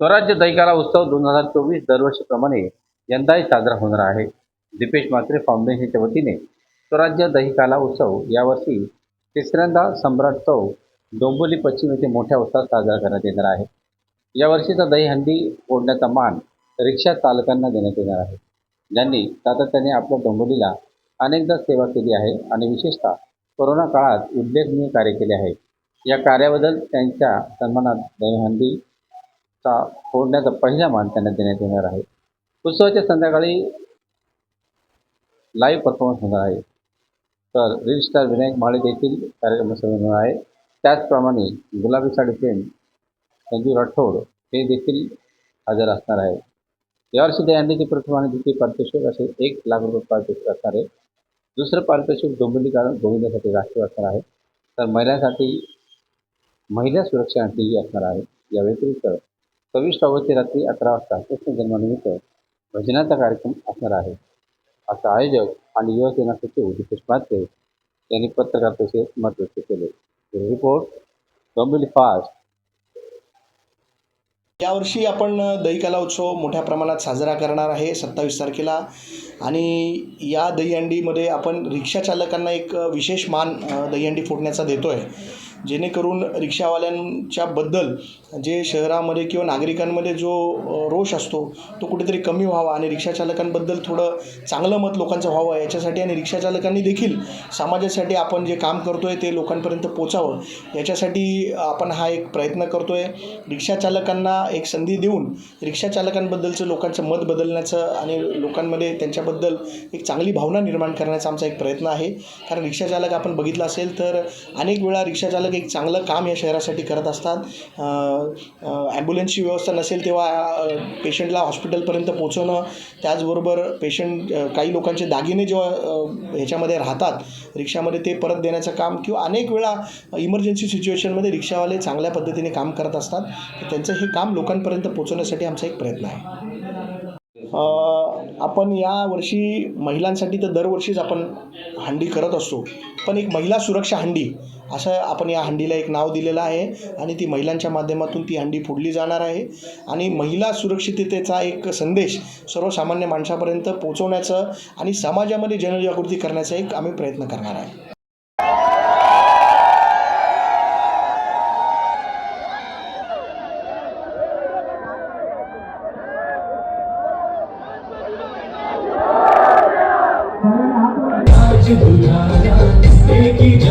स्वराज्य दहिकाला उत्सव दोन हजार चोवीस दरवर्षीप्रमाणे यंदाही साजरा होणार आहे. दीपेश म्हात्रे फाउंडेशनच्या वतीने स्वराज्य दहिकाला उत्सव यावर्षी तिसऱ्यांदा सम्राट चौक डोंबोली पश्चिम येथे मोठ्या उत्साहात साजरा करण्यात येणार आहे. यावर्षीचा दहीहंडी फोडण्याचा मान रिक्षा चालकांना देण्यात येणार आहे. ज्यांनी सातत्याने आपल्या डोंबोलीला अनेकदा सेवा केली आहे आणि विशेषतः कोरोना काळात उल्लेखनीय कार्य केले आहे. या कार्याबद्दल त्यांच्या सन्मानात दहीहंडी चा फोडण्याचा पहिला मान त्यांना देण्यात येणार आहे. उत्सवाच्या संध्याकाळी लाईव्ह परफॉर्मन्स होणार आहे. तर रील स्टार विनायक माळे देखील कार्यक्रम होणार आहे. त्याचप्रमाणे गुलाबी साडी प्रेम संजू राठोड हे देखील हजर असणार आहे. यावर्षी दहीहंडीचे प्रथम आणि द्वितीय पारितोषिक असे एक लाख रुपये पारितोषिक असणार आहे. दुसरं पारितोषिक डोंबिवली कारण गोविंदासाठी राष्ट्रीय असणार आहे. तर महिलांसाठी महिला सुरक्षासाठीही असणार आहे. या व्यतिरिक्त सव्वीस ऑगस्टची रात्री अकरा वाजता कृष्ण जन्मानिमित्त भजनाचा कार्यक्रम असणार आहे. असं आयोजक आणि युवासेना सचिव दीपेश म्हात्रे यांनी पत्रकार परिषदेत मत व्यक्त केले. Report Dombivli fast. यावर्षी आपण दहीकाला उत्सव मोठ्या प्रमाणात साजरा करणार आहे सत्तावीस तारखेला. आणि या दहीहंडीमध्ये आपण रिक्षा चालकांना एक विशेष मान दहीहंडी फोडण्याचा देतो आहे जेणेकरून रिक्षावाल्यांच्या बद्दल जे शहरामध्ये किंवा नागरिकांमध्ये जो रोष असतो तो कुठेतरी कमी व्हावा आणि रिक्षाचालकांबद्दल थोडं चांगलं मत लोकांचं व्हावं याच्यासाठी आणि रिक्षाचालकांनी देखील समाजासाठी आपण जे काम करतो आहे ते लोकांपर्यंत पोचावं याच्यासाठी आपण हा एक प्रयत्न करतो आहे रिक्षा चालकांना एक संधी देऊन रिक्षाचालकांबद्दलचं लोकांचं मत बदलण्याचं आणि लोकांमध्ये त्यांच्याबद्दल एक चांगली भावना निर्माण करण्याचा आमचा एक प्रयत्न आहे. कारण रिक्षाचालक आपण बघितलं असेल तर अनेक वेळा रिक्षाचालक एक चांगलं काम या शहरासाठी करत असतात. ॲम्ब्युलन्सची व्यवस्था नसेल तेव्हा पेशंटला हॉस्पिटलपर्यंत पोचवणं त्याचबरोबर पेशंट काही लोकांचे दागिने जेव्हा ह्याच्यामध्ये राहतात रिक्षामध्ये ते परत देण्याचं काम किंवा अनेक वेळा इमर्जन्सी सिच्युएशनमध्ये रिक्षावाले चांगल्या पद्धतीने काम करत असतात. त्यांचं हे काम लोकांपर्यंत पोचवण्यासाठी आमचा एक प्रयत्न आहे. आपण या वर्षी महिलांसाठी तर दरवर्षीच आपण हंडी करत असतो. पण एक महिला सुरक्षा हंडी असं आपण या हंडीला एक नाव दिलेलं आहे आणि ती महिलांच्या माध्यमातून ती हंडी फोडली जाणार आहे. आणि महिला सुरक्षिततेचा एक संदेश सर्वसामान्य माणसापर्यंत पोचवण्याचं आणि समाजामध्ये जनजागृती करण्याचा एक आम्ही प्रयत्न करणार आहे. বুঝানা একই